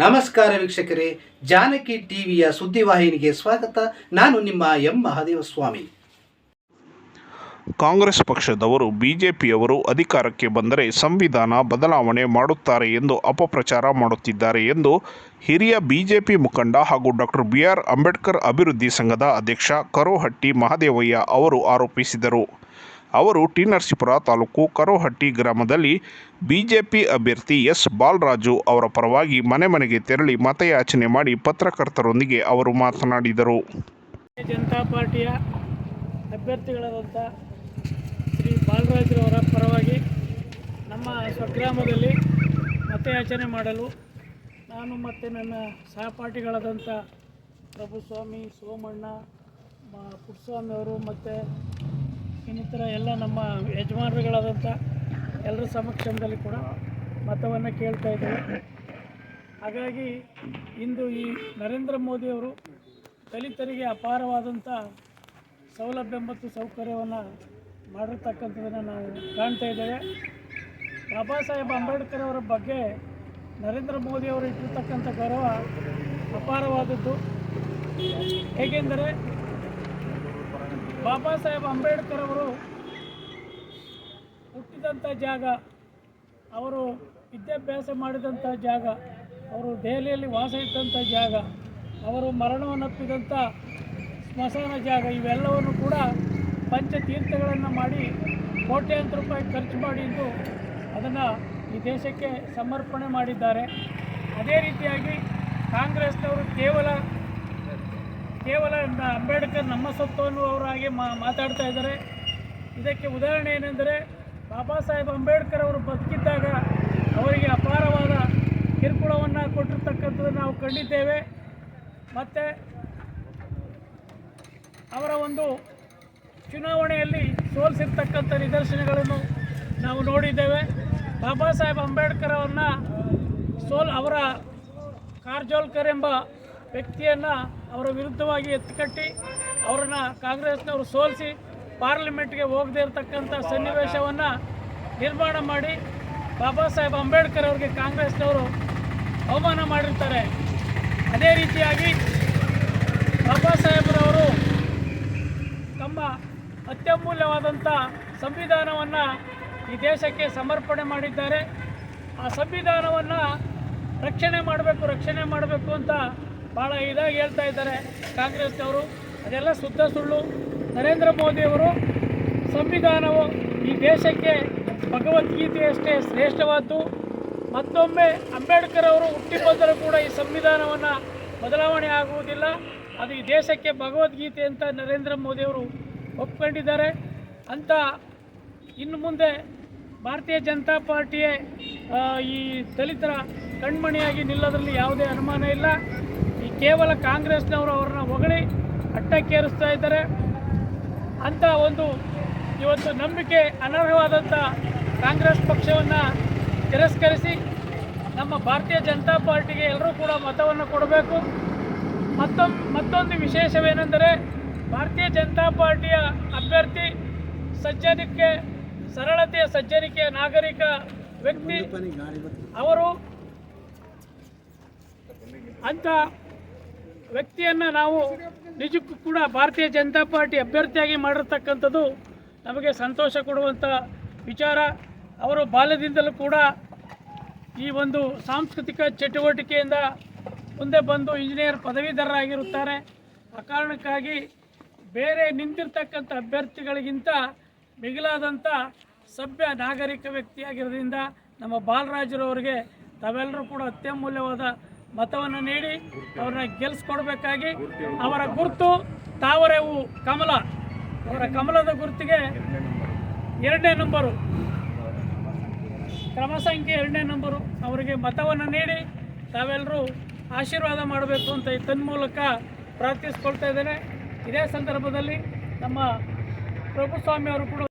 ನಮಸ್ಕಾರ ವೀಕ್ಷಕರೇ, ಜಾನಕಿ ಟಿವಿಯ ಸುದ್ದಿವಾಹಿನಿಗೆ ಸ್ವಾಗತ. ನಾನು ನಿಮ್ಮ ಎಂ. ಮಹಾದೇವ ಸ್ವಾಮಿ ಕಾಂಗ್ರೆಸ್ ಪಕ್ಷದವರು ಬಿಜೆಪಿಯವರು ಅಧಿಕಾರಕ್ಕೆ ಬಂದರೆ ಸಂವಿಧಾನ ಬದಲಾವಣೆ ಮಾಡುತ್ತಾರೆ ಎಂದು ಅಪಪ್ರಚಾರ ಮಾಡುತ್ತಿದ್ದಾರೆ ಎಂದು ಹಿರಿಯ ಬಿಜೆಪಿ ಮುಖಂಡ ಹಾಗೂ ಡಾಕ್ಟರ್ ಬಿ ಆರ್ ಅಂಬೇಡ್ಕರ್ ಅಭಿವೃದ್ಧಿ ಸಂಘದ ಅಧ್ಯಕ್ಷ ಕರೋಹಟ್ಟಿ ಮಹದೇವಯ್ಯ ಅವರು ಆರೋಪಿಸಿದರು. ಅವರು ಟಿ ನರಸೀಪುರ ತಾಲೂಕು ಕರೋಹಟ್ಟಿ ಗ್ರಾಮದಲ್ಲಿ ಬಿಜೆಪಿ ಅಭ್ಯರ್ಥಿ ಎಸ್ ಬಾಲರಾಜು ಅವರ ಪರವಾಗಿ ಮನೆ ಮನೆಗೆ ತೆರಳಿ ಮತಯಾಚನೆ ಮಾಡಿ ಪತ್ರಕರ್ತರೊಂದಿಗೆ ಅವರು ಮಾತನಾಡಿದರು. ಜನತಾ ಪಾರ್ಟಿಯ ಅಭ್ಯರ್ಥಿಗಳಾದಂಥ ಶ್ರೀ ಬಾಲರಾಜ್ರವರ ಪರವಾಗಿ ನಮ್ಮ ಸ್ವಗ್ರಾಮದಲ್ಲಿ ಮತಯಾಚನೆ ಮಾಡಲು ನಾನು ಮತ್ತು ನನ್ನ ಸಹಪಾಠಿಗಳಾದಂಥ ಪ್ರಭುಸ್ವಾಮಿ, ಸೋಮಣ್ಣ ಪುಟ್ಸ್ವಾಮಿಯವರು ಮತ್ತು ಇನ್ನಿತರ ಎಲ್ಲ ನಮ್ಮ ಯಜಮಾನರುಗಳಾದಂಥ ಎಲ್ಲರ ಸಮಕ್ಷಮದಲ್ಲಿ ಕೂಡ ಮತವನ್ನು ಕೇಳ್ತಾ ಇದ್ದೇವೆ. ಹಾಗಾಗಿ ಇಂದು ಈ ನರೇಂದ್ರ ಮೋದಿಯವರು ದಲಿತರಿಗೆ ಅಪಾರವಾದಂಥ ಸೌಲಭ್ಯ ಮತ್ತು ಸೌಕರ್ಯವನ್ನು ಮಾಡಿರ್ತಕ್ಕಂಥದ್ದನ್ನು ನಾವು ಕಾಣ್ತಾ ಇದ್ದೇವೆ. ಬಾಬಾ ಸಾಹೇಬ್ ಅಂಬೇಡ್ಕರ್ ಅವರ ಬಗ್ಗೆ ನರೇಂದ್ರ ಮೋದಿಯವರು ಇಟ್ಟಿರ್ತಕ್ಕಂಥ ಗೌರವ ಅಪಾರವಾದದ್ದು. ಹೇಗೆಂದರೆ ಬಾಬಾ ಸಾಹೇಬ್ ಅಂಬೇಡ್ಕರ್ ಅವರು ಹುಟ್ಟಿದಂಥ ಜಾಗ, ಅವರು ವಿದ್ಯಾಭ್ಯಾಸ ಮಾಡಿದಂಥ ಜಾಗ, ಅವರು ದೆಹಲಿಯಲ್ಲಿ ವಾಸ ಇದ್ದಂಥ ಜಾಗ, ಅವರು ಮರಣವನ್ನಪ್ಪಿದಂಥ ಸ್ಮಶಾನ ಜಾಗ, ಇವೆಲ್ಲವನ್ನು ಕೂಡ ಪಂಚತೀರ್ಥಗಳನ್ನು ಮಾಡಿ ಕೋಟ್ಯಾಂತರ ರೂಪಾಯಿ ಖರ್ಚು ಮಾಡಿದ್ದು ಅದನ್ನು ಈ ದೇಶಕ್ಕೆ ಸಮರ್ಪಣೆ ಮಾಡಿದ್ದಾರೆ. ಅದೇ ರೀತಿಯಾಗಿ ಕಾಂಗ್ರೆಸ್ನವರು ಕೇವಲ ಕೇವಲ ಅಂಬೇಡ್ಕರ್ ನಮ್ಮ ಸೊತ್ತು ಅನ್ನುವವರಾಗಿ ಮಾ ಮಾತಾಡ್ತಾ ಇದ್ದಾರೆ. ಇದಕ್ಕೆ ಉದಾಹರಣೆ ಏನೆಂದರೆ, ಬಾಬಾ ಸಾಹೇಬ್ ಅಂಬೇಡ್ಕರ್ ಅವರು ಬದುಕಿದ್ದಾಗ ಅವರಿಗೆ ಅಪಾರವಾದ ಕಿರುಕುಳವನ್ನು ಕೊಟ್ಟಿರ್ತಕ್ಕಂಥದ್ದು ನಾವು ಕಂಡಿದ್ದೇವೆ. ಮತ್ತು ಅವರ ಒಂದು ಚುನಾವಣೆಯಲ್ಲಿ ಸೋಲಿಸಿರ್ತಕ್ಕಂಥ ನಿದರ್ಶನಗಳನ್ನು ನಾವು ನೋಡಿದ್ದೇವೆ. ಬಾಬಾ ಸಾಹೇಬ್ ಅಂಬೇಡ್ಕರ್ ಅವರನ್ನ ಸೋಲ್ ಅವರ ಕಾರ್ಜೋಲ್ಕರ್ ಎಂಬ ವ್ಯಕ್ತಿಯನ್ನು ಅವರ ವಿರುದ್ಧವಾಗಿ ಎತ್ತಿಕಟ್ಟಿ ಅವ್ರನ್ನ ಕಾಂಗ್ರೆಸ್ನವರು ಸೋಲಿಸಿ ಪಾರ್ಲಿಮೆಂಟ್ಗೆ ಹೋಗದೇ ಇರತಕ್ಕಂಥ ಸನ್ನಿವೇಶವನ್ನು ನಿರ್ಮಾಣ ಮಾಡಿ ಬಾಬಾ ಸಾಹೇಬ್ ಅಂಬೇಡ್ಕರ್ ಅವರಿಗೆ ಕಾಂಗ್ರೆಸ್ನವರು ಅವಮಾನ ಮಾಡಿರ್ತಾರೆ. ಅದೇ ರೀತಿಯಾಗಿ ಬಾಬಾ ಸಾಹೇಬ್ರವರು ತಮ್ಮ ಅತ್ಯಮೂಲ್ಯವಾದಂಥ ಸಂವಿಧಾನವನ್ನು ಈ ದೇಶಕ್ಕೆ ಸಮರ್ಪಣೆ ಮಾಡಿದ್ದಾರೆ. ಆ ಸಂವಿಧಾನವನ್ನು ರಕ್ಷಣೆ ಮಾಡಬೇಕು ರಕ್ಷಣೆ ಮಾಡಬೇಕು ಅಂತ ಭಾಳ ಇದಾಗಿ ಹೇಳ್ತಾ ಇದ್ದಾರೆ ಕಾಂಗ್ರೆಸ್ನವರು. ಅದೆಲ್ಲ ಶುದ್ಧ ಸುಳ್ಳು. ನರೇಂದ್ರ ಮೋದಿಯವರು ಸಂವಿಧಾನವು ಈ ದೇಶಕ್ಕೆ ಭಗವದ್ಗೀತೆಯಷ್ಟೇ ಶ್ರೇಷ್ಠವಾದ್ದು. ಮತ್ತೊಮ್ಮೆ ಅಂಬೇಡ್ಕರ್ ಅವರು ಹುಟ್ಟಿ ಬಂದರೂ ಕೂಡ ಈ ಸಂವಿಧಾನವನ್ನು ಬದಲಾವಣೆ ಆಗುವುದಿಲ್ಲ. ಅದು ಈ ದೇಶಕ್ಕೆ ಭಗವದ್ಗೀತೆ ಅಂತ ನರೇಂದ್ರ ಮೋದಿಯವರು ಒಪ್ಕೊಂಡಿದ್ದಾರೆ. ಅಂತ ಇನ್ನು ಮುಂದೆ ಭಾರತೀಯ ಜನತಾ ಪಾರ್ಟಿಯೇ ಈ ದಲಿತರ ಕಣ್ಮಣಿಯಾಗಿ ನಿಲ್ಲೋದ್ರಲ್ಲಿ ಯಾವುದೇ ಅನುಮಾನ ಇಲ್ಲ. ಕೇವಲ ಕಾಂಗ್ರೆಸ್ನವರು ಅವರನ್ನ ಹೊಗಳಿ ಅಟ್ಟಕ್ಕೇರಿಸ್ತಾ ಇದ್ದಾರೆ. ಅಂತ ಒಂದು ಇವತ್ತು ನಂಬಿಕೆ ಅನರ್ಹವಾದಂಥ ಕಾಂಗ್ರೆಸ್ ಪಕ್ಷವನ್ನು ತಿರಸ್ಕರಿಸಿ ನಮ್ಮ ಭಾರತೀಯ ಜನತಾ ಪಾರ್ಟಿಗೆ ಎಲ್ಲರೂ ಕೂಡ ಮತವನ್ನು ಕೊಡಬೇಕು. ಮತ್ತೊಂದು ಮತ್ತೊಂದು ವಿಶೇಷವೇನೆಂದರೆ ಭಾರತೀಯ ಜನತಾ ಪಾರ್ಟಿಯ ಅಭ್ಯರ್ಥಿ ಸಜ್ಜನಿಕೆ ಸರಳತೆಯ ಸಜ್ಜನಿಕೆಯ ನಾಗರಿಕ ವ್ಯಕ್ತಿ ಅವರು ಅಂಥ ವ್ಯಕ್ತಿಯನ್ನು ನಾವು ನಿಜಕ್ಕೂ ಕೂಡ ಭಾರತೀಯ ಜನತಾ ಪಾರ್ಟಿ ಅಭ್ಯರ್ಥಿಯಾಗಿ ಮಾಡಿರ್ತಕ್ಕಂಥದ್ದು ನಮಗೆ ಸಂತೋಷ ಕೊಡುವಂಥ ವಿಚಾರ. ಅವರು ಬಾಲ್ಯದಿಂದಲೂ ಕೂಡ ಈ ಒಂದು ಸಾಂಸ್ಕೃತಿಕ ಚಟುವಟಿಕೆಯಿಂದ ಮುಂದೆ ಬಂದು ಇಂಜಿನಿಯರ್ ಪದವೀಧರರಾಗಿರುತ್ತಾರೆ. ಆ ಕಾರಣಕ್ಕಾಗಿ ಬೇರೆ ನಿಂತಿರ್ತಕ್ಕಂಥ ಅಭ್ಯರ್ಥಿಗಳಿಗಿಂತ ಮಿಗಿಲಾದಂಥ ಸಭ್ಯ ನಾಗರಿಕ ವ್ಯಕ್ತಿಯಾಗಿರೋದ್ರಿಂದ ನಮ್ಮ ಬಾಲರಾಜರವರಿಗೆ ತಾವೆಲ್ಲರೂ ಕೂಡ ಅತ್ಯಮೂಲ್ಯವಾದ ಮತವನ್ನು ನೀಡಿ ಅವ್ರನ್ನ ಗೆಲ್ಲಿಸ್ಕೊಡ್ಬೇಕಾಗಿ ಅವರ ಗುರುತು ತಾವರೆ ಹೂ ಕಮಲ. ಅವರ ಕಮಲದ ಗುರುತಿಗೆ ಎರಡನೇ ನಂಬರು. ಕ್ರಮ ಸಂಖ್ಯೆ ಎರಡನೇ ನಂಬರು. ಅವರಿಗೆ ಮತವನ್ನು ನೀಡಿ ತಾವೆಲ್ಲರೂ ಆಶೀರ್ವಾದ ಮಾಡಬೇಕು ಅಂತ ತನ್ಮೂಲಕ ಪ್ರಾರ್ಥಿಸ್ಕೊಳ್ತಾ ಇದ್ದೇನೆ. ಇದೇ ಸಂದರ್ಭದಲ್ಲಿ ನಮ್ಮ ಪ್ರಭುಸ್ವಾಮಿ ಅವರು ಕೂಡ